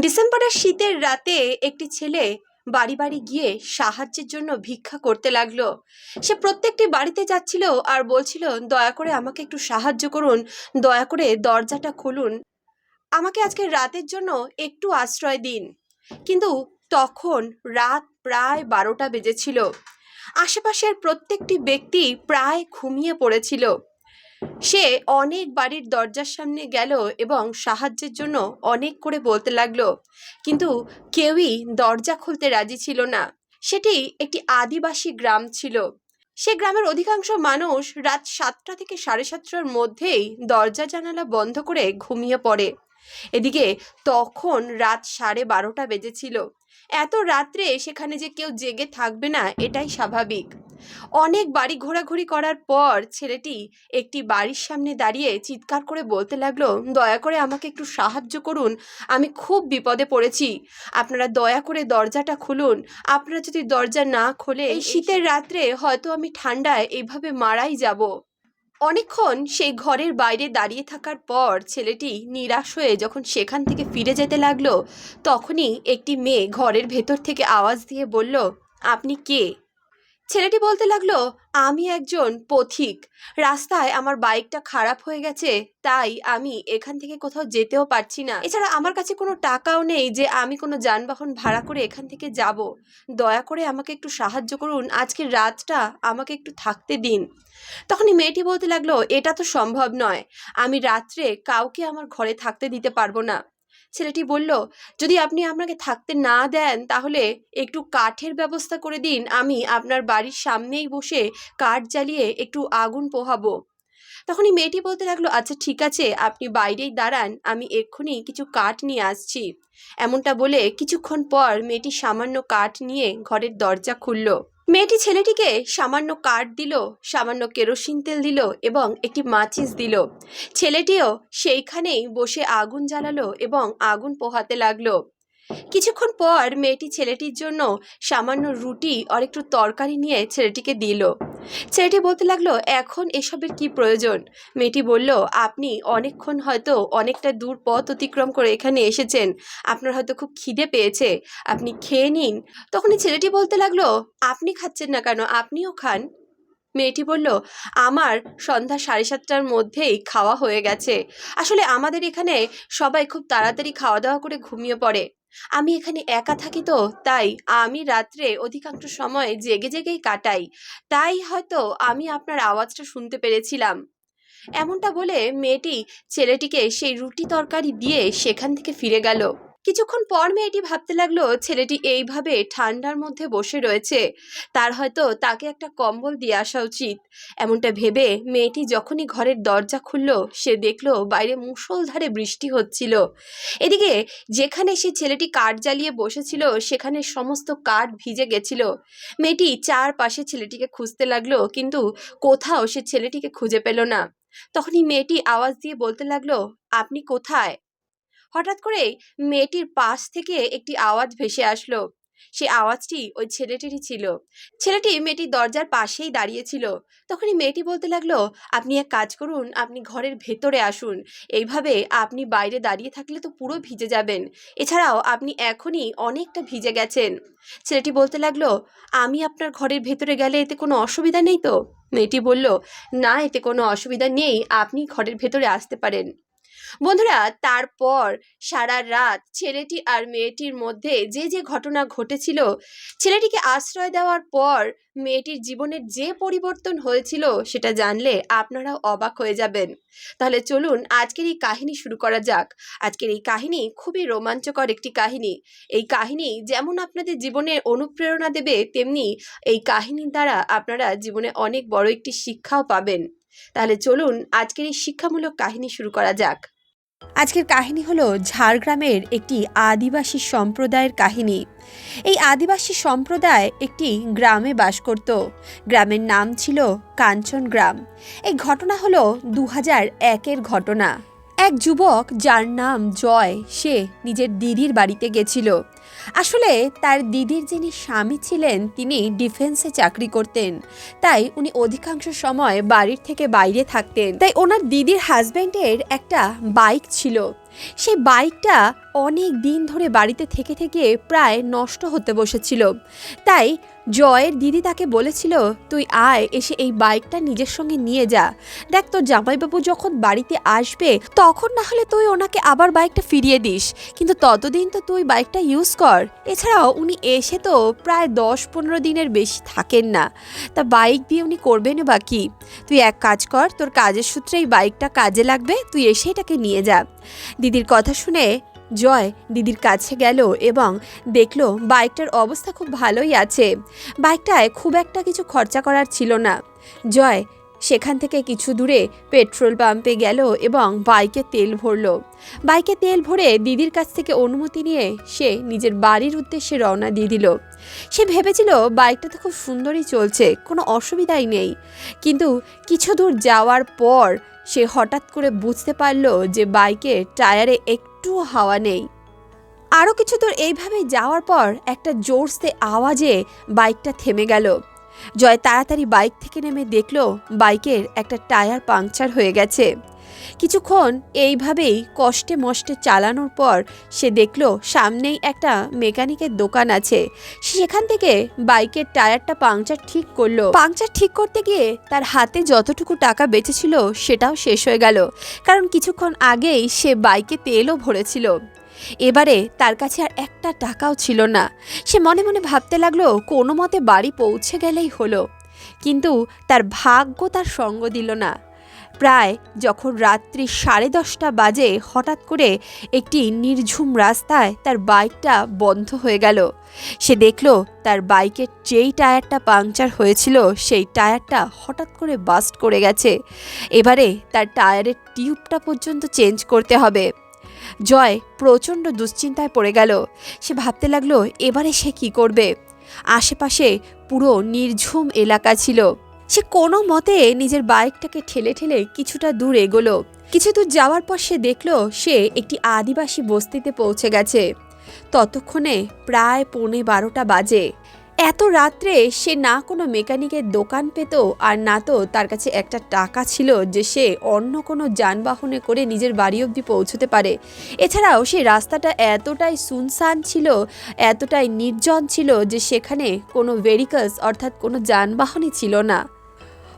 ডিসেম্বরের শীতের রাতে একটি ছেলে বাড়ি বাড়ি গিয়ে সাহায্যের জন্য ভিক্ষা করতে লাগল। সে প্রত্যেকটি বাড়িতে যাচ্ছিল আর বলছিল, দয়া করে আমাকে একটু সাহায্য করুন, দয়া করে দরজাটা খুলুন। আমাকে আজকে রাতের জন্য একটু আশ্রয় দিন। কিন্তু তখন রাত প্রায় বারোটা বেজেছিল। আশেপাশের প্রত্যেকটি ব্যক্তি প্রায় ঘুমিয়ে পড়েছিল। সে অনেক বাড়ির দরজার সামনে গেল এবং সাহায্যের জন্য অনেক করে বলতে লাগল, কিন্তু কেউই দরজা খুলতে রাজি ছিল না। সেটি একটি আদিবাসী গ্রাম ছিল। সে গ্রামের অধিকাংশ মানুষ রাত সাতটা থেকে সাড়ে সাতটার মধ্যেই দরজা জানালা বন্ধ করে ঘুমিয়ে পড়ে। এদিকে তখন রাত সাড়ে বারোটা বেজেছিল। এত রাত্রে সেখানে যে কেউ জেগে থাকবে না, এটাই স্বাভাবিক। অনেক বাড়ি ঘোরাঘুরি করার পর ছেলেটি একটি বাড়ির সামনে দাঁড়িয়ে চিৎকার করে বলতে লাগল দয়া করে আমাকে একটু সাহায্য করুন আমি খুব বিপদে পড়েছি। আপনারা দয়া করে দরজাটা খুলুন। আপনারা যদি দরজা না খোলে এই শীতের রাত্রে হয়তো আমি ঠান্ডায় এইভাবে মারাই যাব। অনেকক্ষণ সেই ঘরের বাইরে দাঁড়িয়ে থাকার পর ছেলেটি নিরাশ হয়ে যখন সেখান থেকে ফিরে যেতে লাগল তখনই একটি মেয়ে ঘরের ভেতর থেকে আওয়াজ দিয়ে বলল আপনি কে? ছেলেটি বলতে লাগল, আমি একজন পথিক। রাস্তায় আমার বাইকটা খারাপ হয়ে গেছে, তাই আমি এখান থেকে কোথাও যেতেও পারছি না। এছাড়া আমার কাছে কোনো টাকাও নেই যে আমি কোনো যানবাহন ভাড়া করে এখান থেকে যাব। দয়া করে আমাকে একটু সাহায্য করুন। আজকের রাতটা আমাকে একটু থাকতে দিন। তখনই মেয়েটি বলতে লাগল, এটা তো সম্ভব নয়। আমি রাত্রে কাউকে আমার ঘরে থাকতে দিতে পারব না। ছেলেটি বলল, যদি আপনি আপনাকে থাকতে না দেন, তাহলে একটু কাঠের ব্যবস্থা করে দিন। আমি আপনার বাড়ির সামনেই বসে কাঠ জ্বালিয়ে একটু আগুন পোহাবো। তখনই মেয়েটি বলতে লাগল আচ্ছা ঠিক আছে, আপনি বাইরেই দাঁড়ান। আমি এক্ষুনি কিছু কাঠ নিয়ে আসছি। এমনটা বলে কিছুক্ষণ পর মেয়েটি সামান্য কাঠ নিয়ে ঘরের দরজা খুলল। মেয়েটি ছেলেটিকে সামান্য কাঠ দিল, সামান্য কেরোসিন তেল দিল এবং একটি মাচিস দিল। ছেলেটিও সেইখানেই বসে আগুন জ্বালালো এবং আগুন পোহাতে লাগল। কিছুক্ষণ পর মেয়েটি ছেলেটির জন্য সামান্য রুটি আর একটু তরকারি নিয়ে ছেলেটিকে দিল। ছেলেটি বলতে লাগল, এখন এসবের কি প্রয়োজন? মেয়েটি বলল, আপনি অনেকক্ষণ হয়তো অনেকটা দূর পথ অতিক্রম করে এখানে এসেছেন। আপনার হয়তো খুব খিদে পেয়েছে। আপনি খেয়ে নিন। তখনই ছেলেটি বলতে লাগল, আপনি খাচ্ছেন না কেন? আপনিও খান? মেয়েটি বলল, আমার সন্ধ্যা সাড়ে সাতটার মধ্যেই খাওয়া হয়ে গেছে। আসলে আমাদের এখানে সবাই খুব তাড়াতাড়ি খাওয়া দাওয়া করে ঘুমিয়ে পড়ে। আমি এখানে একা থাকি তো, তাই আমি রাত্রে অধিকাংশ সময় জেগে জেগেই কাটাই। তাই হয়তো আমি আপনার আওয়াজটা শুনতে পেরেছিলাম। এমনটা বলে মেয়েটি ছেলেটিকে সেই রুটি তরকারি দিয়ে সেখান থেকে ফিরে গেল। কিছুক্ষণ পর মেয়েটি ভাবতে লাগল, ছেলেটি এইভাবে ঠান্ডার মধ্যে বসে রয়েছে। তার হয়তো তাকে একটা কম্বল দিয়ে আসা উচিত। এমনটা ভেবে মেয়েটি যখনই ঘরের দরজা খুলল, সে দেখল বাইরে মুষলধারে বৃষ্টি হচ্ছিল। এদিকে যেখানে সে ছেলেটি কাঠ জ্বালিয়ে বসেছিল, সেখানে সমস্ত কাঠ ভিজে গেছিল। মেয়েটি চারপাশে ছেলেটিকে খুঁজতে লাগল, কিন্তু কোথাও সে ছেলেটিকে খুঁজে পেল না। তখনই মেয়েটি আওয়াজ দিয়ে বলতে লাগল, আপনি কোথায়? হঠাৎ করে মেয়েটির পাশ থেকে একটি আওয়াজ ভেসে আসলো। সে আওয়াজটি ওই ছেলেটিরই ছিল। ছেলেটি মেয়েটির দরজার পাশেই দাঁড়িয়েছিল তখনই মেয়েটি বলতে লাগল, আপনি এক কাজ করুন, আপনি ঘরের ভেতরে আসুন। এইভাবে আপনি বাইরে দাঁড়িয়ে থাকলে তো পুরো ভিজে যাবেন। এছাড়াও আপনি এখনই অনেকটা ভিজে গেছেন ছেলেটি বলতে লাগল, আমি আপনার ঘরের ভেতরে গেলে এতে কোনো অসুবিধা নেই তো মেয়েটি বলল, না, এতে কোনো অসুবিধা নেই। আপনি ঘরের ভেতরে আসতে পারেন। বন্ধুরা, তারপর সারা রাত ছেলেটি আর মেয়েটির মধ্যে যে যে ঘটনা ঘটেছিল, ছেলেটিকে আশ্রয় দেওয়ার পর মেয়েটির জীবনের যে পরিবর্তন হয়েছিল সেটা জানলে আপনারাও অবাক হয়ে যাবেন। তাহলে চলুন আজকের এই কাহিনী শুরু করা যাক। আজকের এই কাহিনী খুবই রোমাঞ্চকর একটি কাহিনী। এই কাহিনী যেমন আপনাদের জীবনে অনুপ্রেরণা দেবে, তেমনি এই কাহিনীর দ্বারা আপনারা জীবনে অনেক বড় একটি শিক্ষাও পাবেন। তাহলে চলুন আজকের এই শিক্ষামূলক কাহিনী শুরু করা যাক। আজকের কাহিনী হলো ঝাড়গ্রামের একটি আদিবাসী সম্প্রদায়ের কাহিনী। এই আদিবাসী সম্প্রদায় একটি গ্রামে বাস করত। গ্রামের নাম ছিল কাঞ্চন গ্রাম এই ঘটনা হলো দু হাজার একের ঘটনা। এক যুবক যার নাম জয়, সে নিজের দিদির বাড়িতে গেছিল। আসলে তার দিদির যিনি স্বামী ছিলেন, তিনি ডিফেন্সে চাকরি করতেন। তাই উনি অধিকাংশ সময় বাড়ির থেকে বাইরে থাকতেন। তাই ওনার দিদির হাজব্যান্ডের একটা বাইক ছিল। সেই বাইকটা অনেক দিন ধরে বাড়িতে থেকে থেকে প্রায় নষ্ট হতে বসেছিল। তাই জয়ের দিদি তাকে বলেছিল, তুই আয়, এসে এই বাইকটা নিজের সঙ্গে নিয়ে যা। দেখ তোর জামাইবাবু যখন বাড়িতে আসবে, তখন না হলে তুই ওনাকে আবার বাইকটা ফিরিয়ে দিস। কিন্তু ততদিন তো তুই বাইকটা ইউজ কর। এছাড়াও উনি এসে তো প্রায় দশ পনেরো দিনের বেশি থাকেন না। তা বাইক দিয়ে উনি করবেন বা কি? তুই এক কাজ কর, তোর কাজের সূত্রে এই বাইকটা কাজে লাগবে, তুই এসে এটাকে নিয়ে যা। দিদির কথা শুনে জয় দিদির কাছে গেল এবং দেখল বাইকটার অবস্থা খুব ভালোই আছে। বাইকটায় খুব একটা কিছু খরচা করার ছিল না। জয় সেখান থেকে কিছু দূরে পেট্রোল পাম্পে গেল এবং বাইকে তেল ভরল। বাইকে তেল ভরে দিদির কাছ থেকে অনুমতি নিয়ে সে নিজের বাড়ির উদ্দেশ্যে রওনা দিয়ে দিল। সে ভেবেছিল বাইকটা তো খুব সুন্দরই চলছে, কোনো অসুবিধাই নেই। কিন্তু কিছু দূর যাওয়ার পর সে হঠাৎ করে বুঝতে পারল যে বাইকের টায়ারে একটু হাওয়া নেই। আরও কিছু দূর এইভাবে যাওয়ার পর একটা জোরসে আওয়াজে বাইকটা থেমে গেল। জয় তাড়াতাড়ি বাইক থেকে নেমে দেখল বাইকের একটা টায়ার পাংচার হয়ে গেছে। কিছুক্ষণ এইভাবেই কষ্টে মষ্টে চালানোর পর সে দেখল সামনেই একটা মেকানিকের দোকান আছে। সেখান থেকে বাইকের টায়ারটা পাংচার ঠিক করল। পাংচার ঠিক করতে গিয়ে তার হাতে যতটুকু টাকা বেঁচেছিল সেটাও শেষ হয়ে গেল। কারণ কিছুক্ষণ আগেই সে বাইকে তেলও ভরেছিল। এবারে তার কাছে আর একটা টাকাও ছিল না। সে মনে মনে ভাবতে লাগল কোনো মতে বাড়ি পৌঁছে গেলেই হলো। কিন্তু তার ভাগ্য তার সঙ্গ দিল না। প্রায় যখন রাত্রি সাড়ে দশটা বাজে, হঠাৎ করে একটি নির্ঝুম রাস্তায় তার বাইকটা বন্ধ হয়ে গেল। সে দেখল তার বাইকের যেই টায়ারটা পাংচার হয়েছিল, সেই টায়ারটা হঠাৎ করে বাস্ট করে গেছে। এবারে তার টায়ারের টিউবটা পর্যন্ত চেঞ্জ করতে হবে। জয় প্রচণ্ড দুশ্চিন্তায় পড়ে গেল। সে ভাবতে লাগল, এবারে সে কি করবে? আশেপাশে পুরো নির্ঝুম এলাকা ছিল। সে কোনো মতে নিজের বাইকটাকে ঠেলে ঠেলে কিছুটা দূর এগোলো। কিছু দূর যাওয়ার পর সে দেখল সে একটি আদিবাসী বস্তিতে পৌঁছে গেছে। ততক্ষণে প্রায় পৌনে বারোটা বাজে। এত রাত্রে সে না কোনো মেকানিকের দোকান পেত আর না তো তার কাছে একটা টাকা ছিল যে সে অন্য কোনো যানবাহনে করে নিজের বাড়ি অবধি পৌঁছতে পারে। এছাড়াও সে রাস্তাটা এতটাই সুনসান ছিল, এতটাই নির্জন ছিল যে সেখানে কোনো ভেহিকলস অর্থাৎ কোনো যানবাহনই ছিল না।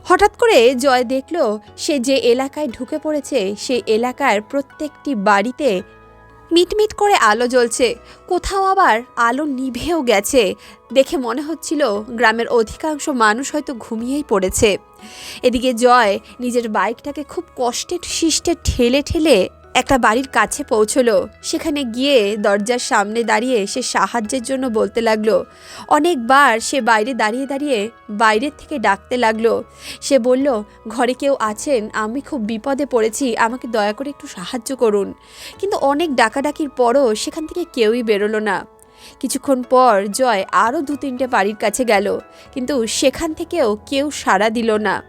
হঠাৎ করে জয় দেখল সে যে এলাকায় ঢুকে পড়েছে সেই এলাকার প্রত্যেকটি বাড়িতে মিটমিট করে আলো জ্বলছে। কোথাও আবার আলো নিভেও গেছে। দেখে মনে হচ্ছিল গ্রামের অধিকাংশ মানুষ হয়তো ঘুমিয়েই পড়েছে। এদিকে জয় নিজের বাইকটাকে খুব কষ্টে শিষ্টে ঠেলে ঠেলে একটা বাড়ির কাছে পৌঁছলো। সেখানে গিয়ে দরজার সামনে দাঁড়িয়ে সে সাহায্যের জন্য বলতে লাগল। অনেকবার সে বাইরে দাঁড়িয়ে দাঁড়িয়ে বাইরের থেকে ডাকতে লাগল। সে বলল, ঘরে কেউ আছেন? আমি খুব বিপদে পড়েছি। আমাকে দয়া করে একটু সাহায্য করুন। কিন্তু অনেক ডাকাডাকির পরও সেখান থেকে কেউই বেরোলো না। কিছুক্ষণ পর জয় আরও দু তিনটে বাড়ির কাছে গেল। কিন্তু সেখান থেকেও কেউ সাড়া দিল না।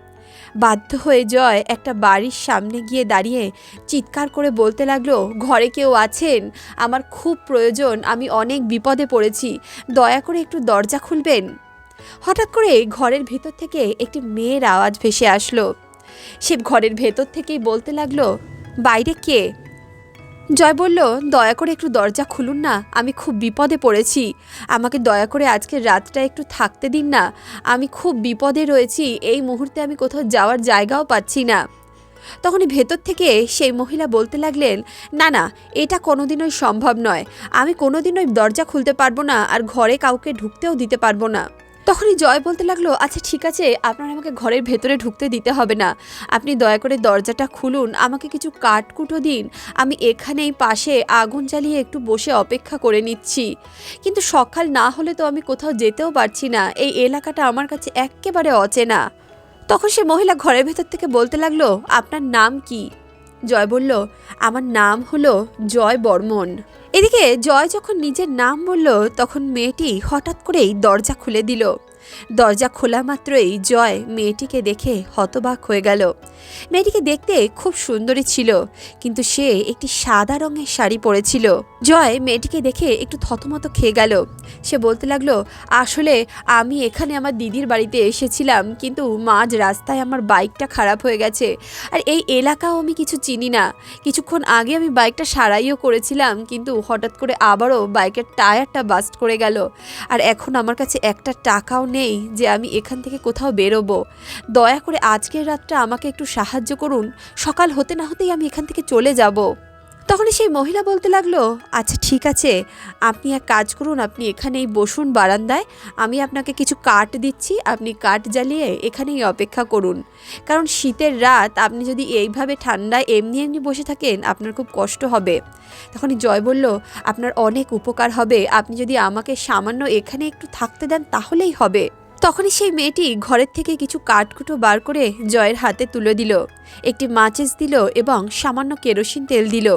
বাধ্য হয়ে জয় একটা বাড়ির সামনে গিয়ে দাঁড়িয়ে চিৎকার করে বলতে লাগল, ঘরে কেউ আছেন? আমার খুব প্রয়োজন, আমি অনেক বিপদে পড়েছি। দয়া করে একটু দরজা খুলবেন? হঠাৎ করে ঘরের ভেতর থেকে একটি মেয়ের আওয়াজ ভেসে আসলো। সে ঘরের ভেতর থেকেই বলতে লাগল, বাইরে কে? জয় বলল, দয়া করে একটু দরজা খুলুন না, আমি খুব বিপদে পড়েছি। আমাকে দয়া করে আজকের রাতটা একটু থাকতে দিন না। আমি খুব বিপদে রয়েছি, এই মুহূর্তে আমি কোথাও যাওয়ার জায়গাও পাচ্ছি না। তখনই ভেতর থেকে সেই মহিলা বলতে লাগলেন, না না, এটা কোনোদিনই সম্ভব নয়। আমি কোনোদিনই দরজা খুলতে পারব না আর ঘরে কাউকে ঢুকতেও দিতে পারব না। তখনই জয় বলতে লাগল আচ্ছা ঠিক আছে, আপনার আমাকে ঘরের ভেতরে ঢুকতে দিতে হবে না। আপনি দয়া করে দরজাটা খুলুন, আমাকে কিছু কাঠকুটো দিন। আমি এখানেই পাশে আগুন জ্বালিয়ে একটু বসে অপেক্ষা করে নিচ্ছি। কিন্তু সকাল না হলে তো আমি কোথাও যেতেও পারছি না। এই এলাকাটা আমার কাছে এক্কেবারে অচেনা। তখন সে মহিলা ঘরের ভেতর থেকে বলতে লাগল, আপনার নাম কি? জয় বলল, আমার নাম হলো জয় বর্মন। এদিকে জয় যখন নিজের নাম বলল তখন মেয়েটি হঠাৎ করেই দরজা খুলে দিল। দরজা খোলা মাত্রই জয় মেয়েটিকে দেখে হতবাক হয়ে গেল। মেয়েটিকে দেখতে খুব সুন্দরী ছিল, কিন্তু সে একটি সাদা রঙের শাড়ি পরেছিল। জয় মেয়েটিকে দেখে একটু থতমত খেয়ে গেল। সে বলতে লাগল, আসলে আমি এখানে আমার দিদির বাড়িতে এসেছিলাম, কিন্তু মাঝ রাস্তায় আমার বাইকটা খারাপ হয়ে গেছে। আর এই এলাকাও আমি কিছু চিনি না। কিছুক্ষণ আগে আমি বাইকটা সারাইও করেছিলাম, কিন্তু হঠাৎ করে আবারও বাইকের টায়ারটা বাস্ট করে গেল। আর এখন আমার কাছে একটা টাকাও নেই যে আমি এখান থেকে কোথাও বেরোবো। দয়া করে আজকের রাতটা আমাকে একটু সাহায্য করুন। সকাল হতে না হতেই আমি এখান থেকে চলে যাব। তখনই সেই মহিলা বলতে লাগল আচ্ছা ঠিক আছে। আপনি এক কাজ করুন, আপনি এখানেই বসুন বারান্দায়। আমি আপনাকে কিছু কাঠ দিচ্ছি, আপনি কাঠ জ্বালিয়ে এখানেই অপেক্ষা করুন। কারণ শীতের রাত, আপনি যদি এইভাবে ঠান্ডায় এমনি এমনি বসে থাকেন, আপনার খুব কষ্ট হবে। তখনই জয় বলল, আপনার অনেক উপকার হবে। আপনি যদি আমাকে সামান্য এখানে একটু থাকতে দেন, তাহলেই হবে। তখনই সেই মেয়েটি ঘরের থেকে কিছু কাঠকুটো বার করে জয়ের হাতে তুলে দিল। একটি মাচিস দিল এবং সামান্য কেরোসিন তেল দিল।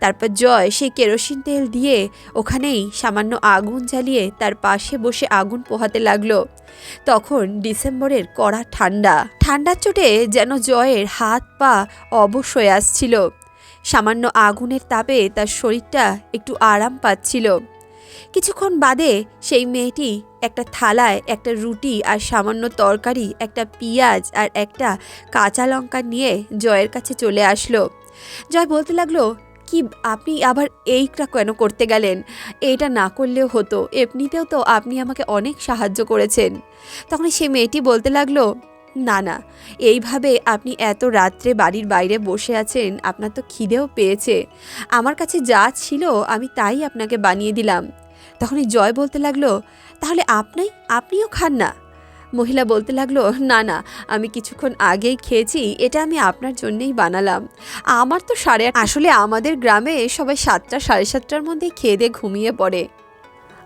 তারপর জয় সেই কেরোসিন তেল দিয়ে ওখানেই সামান্য আগুন জ্বালিয়ে তার পাশে বসে আগুন পোহাতে লাগল। তখন ডিসেম্বরের কড়া ঠান্ডা। ঠান্ডার চোটে যেন জয়ের হাত পা অবশ হয়ে আসছিল। সামান্য আগুনের তাপে তার শরীরটা একটু আরাম পাচ্ছিল। কিছুক্ষণ বাদে সেই মেয়েটি একটা থালায় একটা রুটি আর সামান্য তরকারি, একটা পেঁয়াজ আর একটা কাঁচা লঙ্কা নিয়ে জয়ের কাছে চলে আসলো। জয় বলতে লাগল কি আপনি আবার এইটা কেন করতে গেলেন? এইটা না করলেও হতো। এমনিতেও তো আপনি আমাকে অনেক সাহায্য করেছেন। তখন সে মেয়েটি বলতে লাগল, না না, এইভাবে আপনি এত রাত্রে বাড়ির বাইরে বসে আছেন, আপনার তো খিদেও পেয়েছে। আমার কাছে যা ছিল আমি তাই আপনাকে বানিয়ে দিলাম। তখনই জয় বলতে লাগল, তাহলে আপনি, আপনিও খান না। মহিলা বলতে লাগল, না না, আমি কিছুক্ষণ আগেই খেয়েছি, এটা আমি আপনার জন্যেই বানালাম। আমার তো সাড়ে আসলে আমাদের গ্রামে সবাই সাতটা, সাড়ে সাতটার মধ্যেই খেয়ে দিয়ে ঘুমিয়ে পড়ে।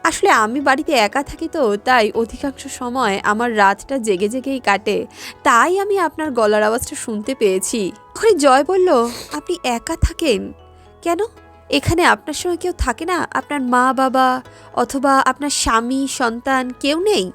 আসলে আমি বাড়িতে একা থাকি তো, তাই অধিকাংশ সময় আমার রাতটা জেগে জেগেই কাটে। তাই আমি আপনার গলার আওয়াজটা শুনতে পেয়েছি। ওখানে জয় বলল, আপনি একা থাকেন? কেন? এখানে আপনার সঙ্গে কেউ থাকে না? আপনার মা বাবা অথবা আপনার স্বামী, সন্তান কেউ নেই?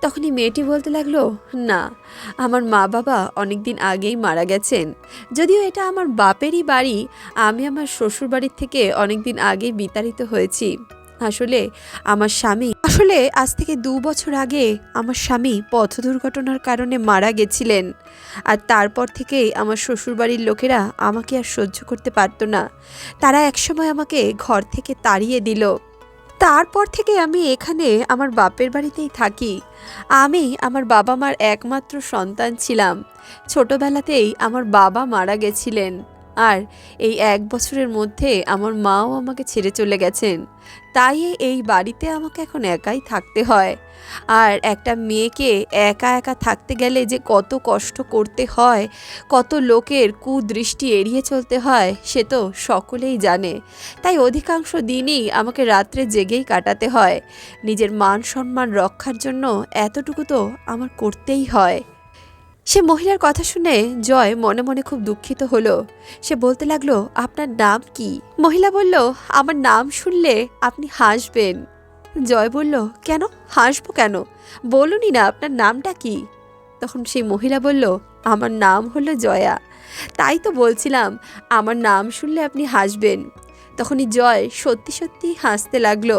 তখনই মেয়েটি বলতে লাগল, না, আমার মা বাবা অনেক দিন আগেই মারা গেছেন। যদিও এটা আমার বাপেরই বাড়ি, আমি আমার শ্বশুর বাড়ির থেকে অনেক দিন আগেই বিতাড়িত হয়েছি। আসলে আমার স্বামী, আসলে আজ থেকে দু বছর আগে আমার স্বামী পথ দুর্ঘটনার কারণে মারা গেছিলেন। আর তারপর থেকেই আমার শ্বশুরবাড়ির লোকেরা আমাকে আর সহ্য করতে পারতো না। তারা একসময় আমাকে ঘর থেকে তাড়িয়ে দিল। তারপর থেকে আমি এখানে আমার বাপের বাড়িতেই থাকি। আমি আমার বাবা মার একমাত্র সন্তান ছিলাম। ছোটবেলাতেই আমার বাবা মারা গেছিলেন। আর এই এক বছরের মধ্যে আমার মাও আমাকে ছেড়ে চলে গেছেন। তাই এই বাড়িতে আমাকে এখন একাই থাকতে হয়। আর একটা মেয়েকে একা একা থাকতে গেলে যে কত কষ্ট করতে হয়, কত লোকের কুদৃষ্টি এড়িয়ে চলতে হয়, সে তো সকলেই জানে। তাই অধিকাংশ দিনই আমাকে রাত্রে জেগেই কাটাতে হয়। নিজের মান সম্মান রক্ষার জন্য এতটুকু তো আমার করতেই হয়। সে মহিলার কথা শুনে জয় মনে মনে খুব দুঃখিত হলো। সে বলতে লাগল, আপনার নাম কি? মহিলা বলল, আমার নাম শুনলে আপনি হাসবেন। জয় বলল, কেন? হাসবো কেন? বলুনই না, আপনার নামটা কি? তখন সেই মহিলা বলল, আমার নাম হলো জয়া। তাই তো বলছিলাম, আমার নাম শুনলে আপনি হাসবেন। তখনই জয় সত্যি সত্যি হাসতে লাগল।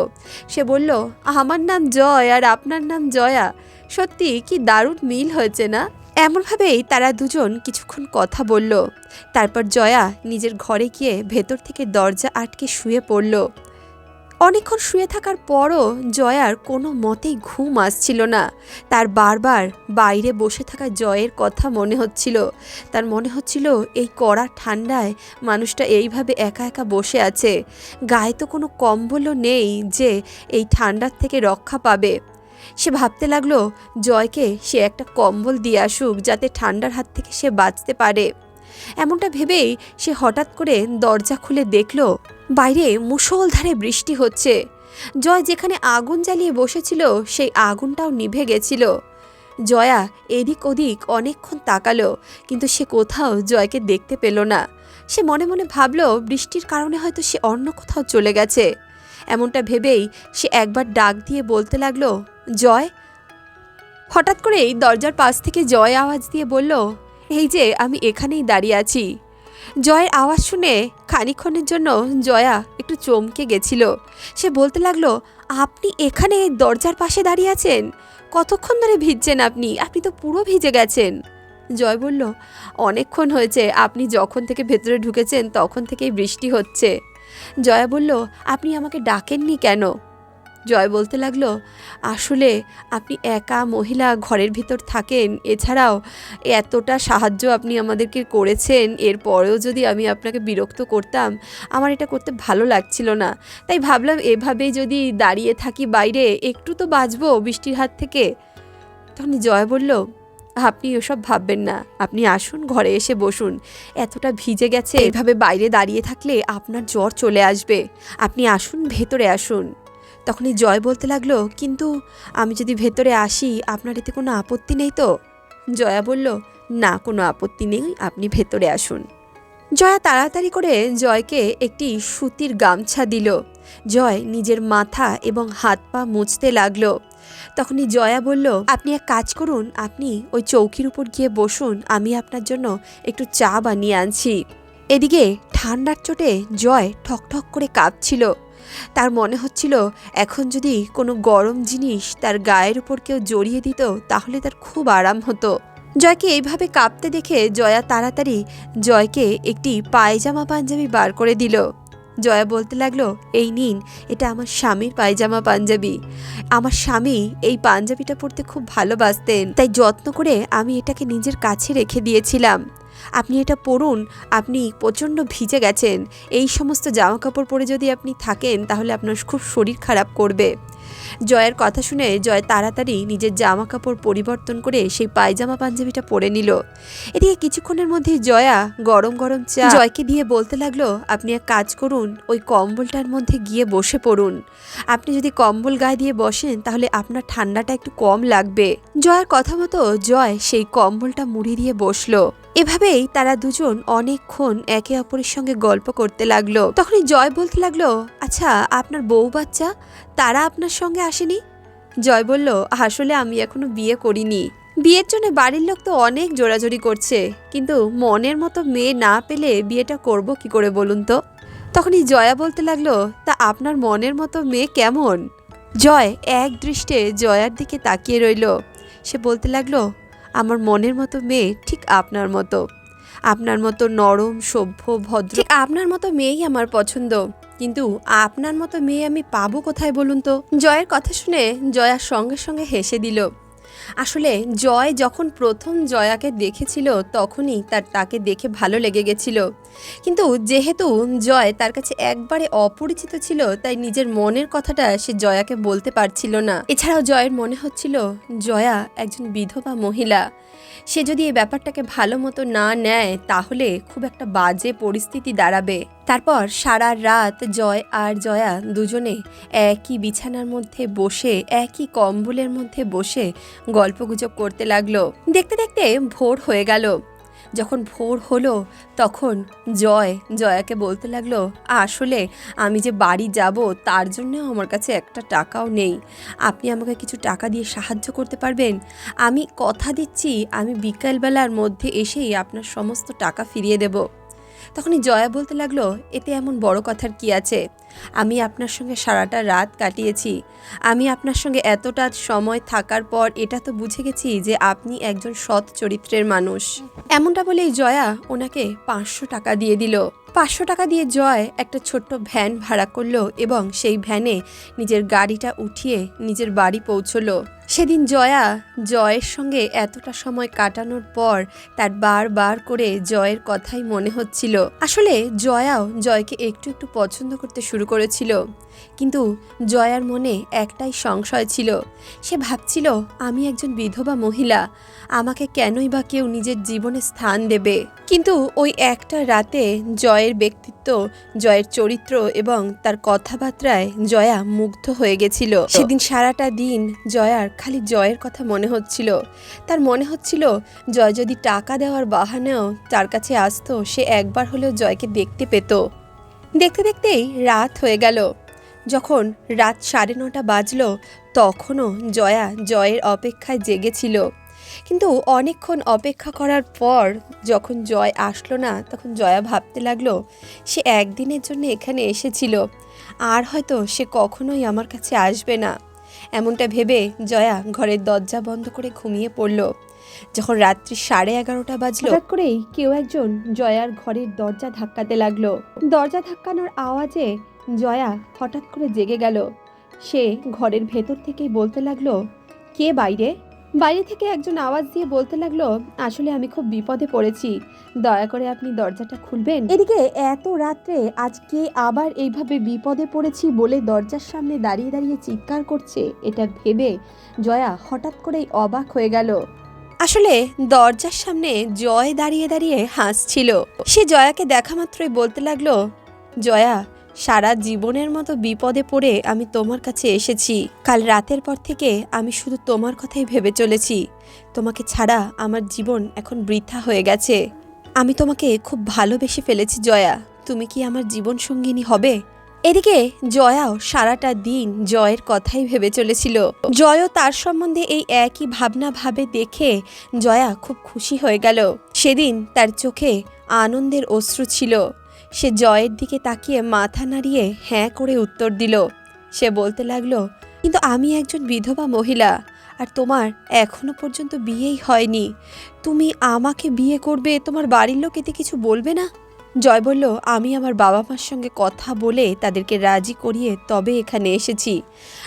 সে বলল, আমার নাম জয় আর আপনার নাম জয়া। সত্যি কি দারুণ মিল হয়েছে না? এমনভাবেই তারা দুজন কিছুক্ষণ কথা বলল। তারপর জয়া নিজের ঘরে গিয়ে ভেতর থেকে দরজা আটকে শুয়ে পড়ল। অনেকক্ষণ শুয়ে থাকার পরও জয়ার কোনো মতেই ঘুম আসছিল না। তার বারবার বাইরে বসে থাকা জয়ের কথা মনে হচ্ছিল। তার মনে হচ্ছিল এই কড়া ঠান্ডায় মানুষটা এইভাবে একা একা বসে আছে। গায়ে তো কোনো কম্বলও নেই যে এই ঠান্ডার থেকে রক্ষা পাবে। সে ভাবতে লাগল, জয়কে সে একটা কম্বল দিয়ে আসুক যাতে ঠান্ডার হাত থেকে সে বাঁচতে পারে। এমনটা ভেবেই সে হঠাৎ করে দরজা খুলে দেখল, বাইরে মুষলধারে বৃষ্টি হচ্ছে। জয় যেখানে আগুন জ্বালিয়ে বসেছিল, সেই আগুনটাও নিভে গেছিল। জয়া এদিক ওদিক অনেকক্ষণ তাকালো, কিন্তু সে কোথাও জয়কে দেখতে পেল না। সে মনে মনে ভাবলো, বৃষ্টির কারণে হয়তো সে অন্য কোথাও চলে গেছে। এমনটা ভেবেই সে একবার ডাক দিয়ে বলতে লাগল জয়। হঠাৎ করেই দরজার পাশ থেকে জয় আওয়াজ দিয়ে বলল, এই যে আমি এখানেই দাঁড়িয়ে আছি। জয়ের আওয়াজ শুনে খানিক্ষণের জন্য জয়া একটু চমকে গেছিল। সে বলতে লাগল, আপনি এখানে দরজার পাশে দাঁড়িয়ে আছেন? কতক্ষণ ধরে ভিজছেন আপনি? আপনি তো পুরো ভিজে গেছেন। জয় বলল, অনেকক্ষণ হয়েছে, আপনি যখন থেকে ভেতরে ঢুকেছেন তখন থেকেই বৃষ্টি হচ্ছে। জয়া বলল, আপনি আমাকে ডাকেননি কেন? জয় বলতে লাগল, আসলে আপনি একা মহিলা ঘরের ভিতর থাকেন, এছাড়াও এতটা সাহায্য আপনি আমাদেরকে করেছেন, এরপরেও যদি আমি আপনাকে বিরক্ত করতাম, আমার এটা করতে ভালো লাগছিল না। তাই ভাবলাম এভাবেই যদি দাঁড়িয়ে থাকি বাইরে, একটু তো বাঁচবো বৃষ্টির হাত থেকে। তখন জয় বলল, আপনি ওসব ভাববেন না, আপনি আসুন, ঘরে এসে বসুন। এতটা ভিজে গেছে, এভাবে বাইরে দাঁড়িয়ে থাকলে আপনার জ্বর চলে আসবে। আপনি আসুন, ভেতরে আসুন। তখনই জয় বলতে লাগল, কিন্তু আমি যদি ভেতরে আসি, আপনার এতে কোনো আপত্তি নেই তো? জয়া বলল, না, কোনো আপত্তি নেই, আপনি ভেতরে আসুন। জয়া তাড়াতাড়ি করে জয়কে একটি সুতির গামছা দিল। জয় নিজের মাথা এবং হাত পা মুছতে লাগল। তখনই জয়া বলল, আপনি এক কাজ করুন, আপনি ওই চৌকির উপর গিয়ে বসুন, আমি আপনার জন্য একটু চা বানিয়ে আনছি। এদিকে ঠান্ডার চোটে জয় ঠকঠক করে কাঁপছিল। তার মনে হচ্ছিল, এখন যদি কোনো গরম জিনিস তার গায়ের উপর কেউ জড়িয়ে দিত, তাহলে তার খুব আরাম হতো। জয়কে এইভাবে কাঁপতে দেখে জয়া তাড়াতাড়ি জয়কে একটি পায়জামা পাঞ্জাবি বার করে দিল। জয়া বলতে লাগল, এই নিন, এটা আমার স্বামীর পায়জামা পাঞ্জাবি। আমার স্বামী এই পাঞ্জাবিটা পরতে খুব ভালোবাসতেন, তাই যত্ন করে আমি এটাকে নিজের কাছে রেখে দিয়েছিলাম। আপনি এটা পরুন, আপনি প্রচণ্ড ভিজে গেছেন। এই সমস্ত জামা কাপড় পরে যদি আপনি থাকেন, তাহলে আপনার খুব শরীর খারাপ করবে। জয়ের কথা শুনে জয় তাড়াতাড়ি নিজের জামা কাপড় পরিবর্তন করে সেই পায়জামা পাঞ্জাবিটা পরে নিল। এদিকে কিছুক্ষণের মধ্যেই জয়া গরম গরম চা জয়কে দিয়ে বলতে লাগল, আপনি এক কাজ করুন, ওই কম্বলটার মধ্যে গিয়ে বসে পড়ুন। আপনি যদি কম্বল গায়ে দিয়ে বসেন, তাহলে আপনার ঠান্ডাটা একটু কম লাগবে। জয়ের কথা মতো জয় সেই কম্বলটা মুড়ি দিয়ে বসল। এভাবেই তারা দুজন অনেকক্ষণ একে অপরের সঙ্গে গল্প করতে লাগল। তখনই জয় বলতে লাগল আচ্ছা আপনার বউ বাচ্চা? তারা আপনার সঙ্গে আসেনি? জয় বলল, আসলে আমি এখনও বিয়ে করিনি। বিয়ের জন্য বাড়ির লোক তো অনেক জোরাজোরি করছে, কিন্তু মনের মতো মেয়ে না পেলে বিয়েটা করব কি করে বলুন তো? তখনই জয়া বলতে লাগল, তা আপনার মনের মতো মেয়ে কেমন? জয় এক দৃষ্টে জয়ার দিকে তাকিয়ে রইল। সে বলতে লাগল, আমার মনের মতো মেয়ে ঠিক আপনার মতো। আপনার মতো নরম, সভ্য, ভদ্র আপনার মতো মেয়েই আমার পছন্দ। কিন্তু আপনার মতো মেয়ে আমি পাবো কোথায় বলুন তো? জয়ের কথা শুনে জয়ার সঙ্গে সঙ্গে হেসে দিল। আসলে জয় যখন প্রথম জয়াকে দেখেছিল, তখনই তার তাকে দেখে ভালো লেগে গেছিল। কিন্তু যেহেতু জয় তার কাছে একবারে অপরিচিত ছিল, তাই নিজের মনের কথাটা সে জয়াকে বলতে পারছিল না। এছাড়াও জয়ের মনে হচ্ছিল, জয়া একজন বিধবা মহিলা। সে যদি এই ব্যাপারটাকে ভালো মতো না নেয়, তাহলে খুব একটা বাজে পরিস্থিতি দাঁড়াবে। তারপর সারা রাত জয় আর জয়া দুজনে একই বিছানার মধ্যে বসে, একই কম্বলের মধ্যে বসে গল্পগুজব করতে লাগল। দেখতে দেখতে ভোর হয়ে গেল। যখন ভোর হলো, তখন জয় জয়াকে বলতে লাগল, আসলে আমি যে বাড়ি যাব, তার জন্যও আমার কাছে একটা টাকাও নেই। আপনি আমাকে কিছু টাকা দিয়ে সাহায্য করতে পারবেন? আমি কথা দিচ্ছি, আমি বিকালবেলার মধ্যে এসেই আপনার সমস্ত টাকা ফিরিয়ে দেব। তখনই জয়া বলতে লাগল, এতে এমন বড় কথার কি আছে? আমি আপনার সঙ্গে সারাটা রাত কাটিয়েছি। আমি আপনার সঙ্গে এতটা সময় থাকার পর এটা তো বুঝে গেছি যে আপনি একজন সৎ চরিত্রের মানুষ। এমনটা বলেই জয়া ওনাকে পাঁচশো টাকা দিয়ে দিল। পাঁচশো টাকা দিয়ে জয় একটা ছোট্ট ভ্যান ভাড়া করল এবং সেই ভ্যানে নিজের গাড়িটা উঠিয়ে নিজের বাড়ি পৌঁছলো। সেদিন জয়া জয়ের সঙ্গে এতটা সময় কাটানোর পর তার বারবার করে জয়ের কথাই মনে হচ্ছিল। আসলে জয়াও জয়কে একটু একটু পছন্দ করতে শুরু করেছিল। কিন্তু জয়ার মনে একটাই সংশয় ছিল। সে ভাবছিল, আমি একজন বিধবা মহিলা, আমাকে কেনই বা কেউ নিজের জীবনে স্থান দেবে? কিন্তু ওই একটা রাতে জয়ের ব্যক্তিত্ব, জয়ের চরিত্র এবং তার কথাবার্তায় জয়া মুগ্ধ হয়ে গেছিল। সেদিন সারাটা দিন জয়ার খালি জয়ের কথা মনে হচ্ছিল। তার মনে হচ্ছিল, জয় যদি টাকা দেওয়ার বাহানেও তার কাছে আসতো, সে একবার হলেও জয়কে দেখতে পেত। দেখতে দেখতেই রাত হয়ে গেল। যখন রাত সাড়ে নটা বাজলো, তখনও জয়া জয়ের অপেক্ষায় জেগেছিল। কিন্তু অনেকক্ষণ অপেক্ষা করার পর যখন জয় আসলো না, তখন জয়া ভাবতে লাগল, সে একদিনের জন্য এখানে এসেছিল। আর হয়তো সে কখনোই আমার কাছে আসবে না। এমনটা ভেবে জয়া ঘরের দরজা বন্ধ করে ঘুমিয়ে পড়ল। যখন রাত্রি সাড়ে এগারোটা বাজলো করেই কেউ একজন জয়ার ঘরের দরজা ধাক্কাতে লাগল। দরজা ধাক্কানোর আওয়াজে জয়া হঠাৎ করে জেগে গেল। সে ঘরের ভেতর থেকেই বলতে লাগল, কে বাইরে? বাইরে থেকে একজন আওয়াজ দিয়ে বলতে লাগল, আসলে আমি খুব বিপদে পড়েছি। দয়া করে আপনি দরজাটা খুলবেন? এদিকে, এত রাত্রে আজকে আবার এইভাবে বিপদে পড়েছি বলে দরজার সামনে দাঁড়িয়ে দাঁড়িয়ে চিৎকার করছে, এটা ভেবে জয়া হঠাৎ করেই অবাক হয়ে গেল। আসলে দরজার সামনে জয় দাঁড়িয়ে দাঁড়িয়ে হাসছিল। সে জয়াকে দেখা মাত্রই বলতে লাগল, জয়া, সারা জীবনের মতো বিপদে পড়ে আমি তোমার কাছে এসেছি। কাল রাতের পর থেকে আমি শুধু তোমার কথাই ভেবে চলেছি। তোমাকে ছাড়া আমার জীবন এখন বৃথা হয়ে গেছে। আমি তোমাকে খুব ভালোবেসে ফেলেছি, জয়া। তুমি কি আমার জীবন সঙ্গিনী হবে? এদিকে জয়াও সারাটা দিন জয়ের কথাই ভেবে চলেছিল। জয়ও তার সম্বন্ধে এই একই ভাবনা ভাবে দেখে জয়া খুব খুশি হয়ে গেল। সেদিন তার চোখে আনন্দের অশ্রু ছিল। সে জয়ের দিকে তাকিয়ে মাথা নাড়িয়ে হ্যাঁ করে উত্তর দিল। সে বলতে লাগল, কিন্তু আমি একজন বিধবা মহিলা, আর তোমার এখনও পর্যন্ত বিয়েই হয়নি। তুমি আমাকে বিয়ে করবে, তোমার বাড়ির লোক এতে কিছু বলবে না? জয় বলল, আমি আমার বাবা মার সঙ্গে কথা বলে তাদেরকে রাজি করিয়ে তবে এখানে এসেছি।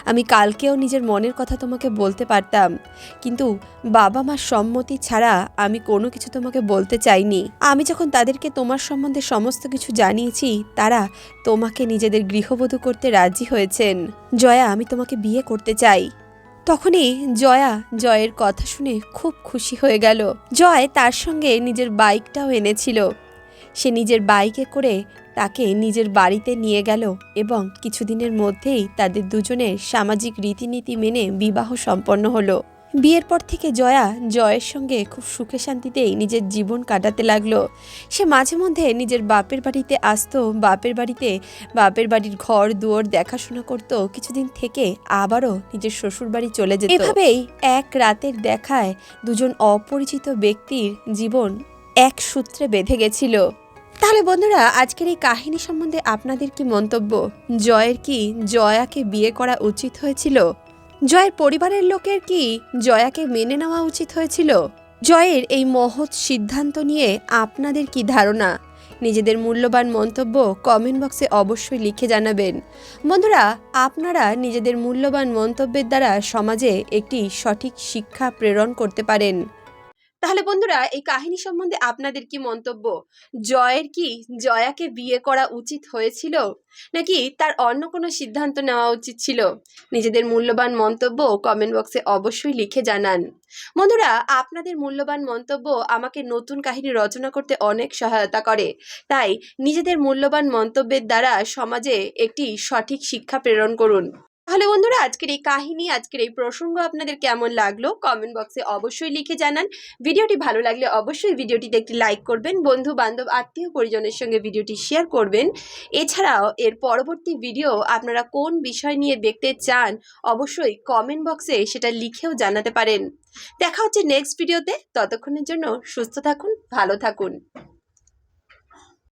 আমি কালকেও নিজের মনের কথা তোমাকে বলতে পারতাম, কিন্তু বাবা মার সম্মতি ছাড়া আমি কোনো কিছু তোমাকে বলতে চাইনি। আমি যখন তাদেরকে তোমার সম্বন্ধে সমস্ত কিছু জানিয়েছি, তারা তোমাকে নিজেদের গৃহবধূ করতে রাজি হয়েছেন। জয়া, আমি তোমাকে বিয়ে করতে চাই। তখনই জয়া জয়ের কথা শুনে খুব খুশি হয়ে গেল। জয় তার সঙ্গে নিজের বাইকটাও এনেছিল। সে নিজের বাইকে করে তাকে নিজের বাড়িতে নিয়ে গেল এবং কিছুদিনের মধ্যেই তাদের দুজনের সামাজিক রীতিনীতি মেনে বিবাহ সম্পন্ন হলো। বিয়ের পর থেকে জয়া জয়ের সঙ্গে খুব সুখে শান্তিতেই নিজের জীবন কাটাতে লাগল। সে মাঝে মধ্যে নিজের বাপের বাড়িতে আসতো, বাপের বাড়িতে বাপের বাড়ির ঘর, দুয়ার দেখাশোনা করত, কিছুদিন থেকে আবারও নিজের শ্বশুর বাড়ি চলে যেত। এভাবেই এক রাতের দেখায় দুজন অপরিচিত ব্যক্তির জীবন এক সূত্রে বেঁধে গেছিল। তাহলে বন্ধুরা, আজকের এই কাহিনী সম্বন্ধে আপনাদের কি মন্তব্য? জয়ের কি জয়াকে বিয়ে করা উচিত হয়েছিল? জয়ের পরিবারের লোকের কি জয়াকে মেনে নেওয়া উচিত হয়েছিল? জয়ের এই মহৎ সিদ্ধান্ত নিয়ে আপনাদের কি ধারণা? নিজেদের মূল্যবান মন্তব্য কমেন্ট বক্সে অবশ্যই লিখে জানাবেন। বন্ধুরা, আপনারা নিজেদের মূল্যবান মন্তব্যের দ্বারা সমাজে একটি সঠিক শিক্ষা প্রেরণ করতে পারেন। তাহলে বন্ধুরা, এই কাহিনী সম্বন্ধে আপনাদের কি মন্তব্য? জয়ের কি জয়াকে বিয়ে করা উচিত হয়েছিল? নাকি তার অন্য কোনো সিদ্ধান্ত নেওয়া উচিত ছিল? নিজেদের মূল্যবান মন্তব্য কমেন্ট বক্সে অবশ্যই লিখে জানান। বন্ধুরা, আপনাদের মূল্যবান মন্তব্য আমাকে নতুন কাহিনী রচনা করতে অনেক সহায়তা করে। তাই নিজেদের মূল্যবান মন্তব্যের দ্বারা সমাজে একটি সঠিক শিক্ষা প্রেরণ করুন। তাহলে বন্ধুরা, আজকের এই কাহিনী, আজকের এই প্রসঙ্গ আপনাদের কেমন লাগল? কমেন্ট বক্সে অবশ্যই লিখে জানান। ভিডিওটি ভালো লাগলে অবশ্যই ভিডিওটিতে একটি লাইক করবেন। বন্ধু বান্ধব আত্মীয় পরিজনের সঙ্গে ভিডিওটি শেয়ার করবেন। এছাড়াও, এর পরবর্তী ভিডিও আপনারা কোন বিষয় নিয়ে দেখতে চান, অবশ্যই কমেন্ট বক্সে সেটা লিখেও জানাতে পারেন। দেখা হচ্ছে নেক্সট ভিডিওতে ততক্ষণের জন্য সুস্থ থাকুন, ভালো থাকুন।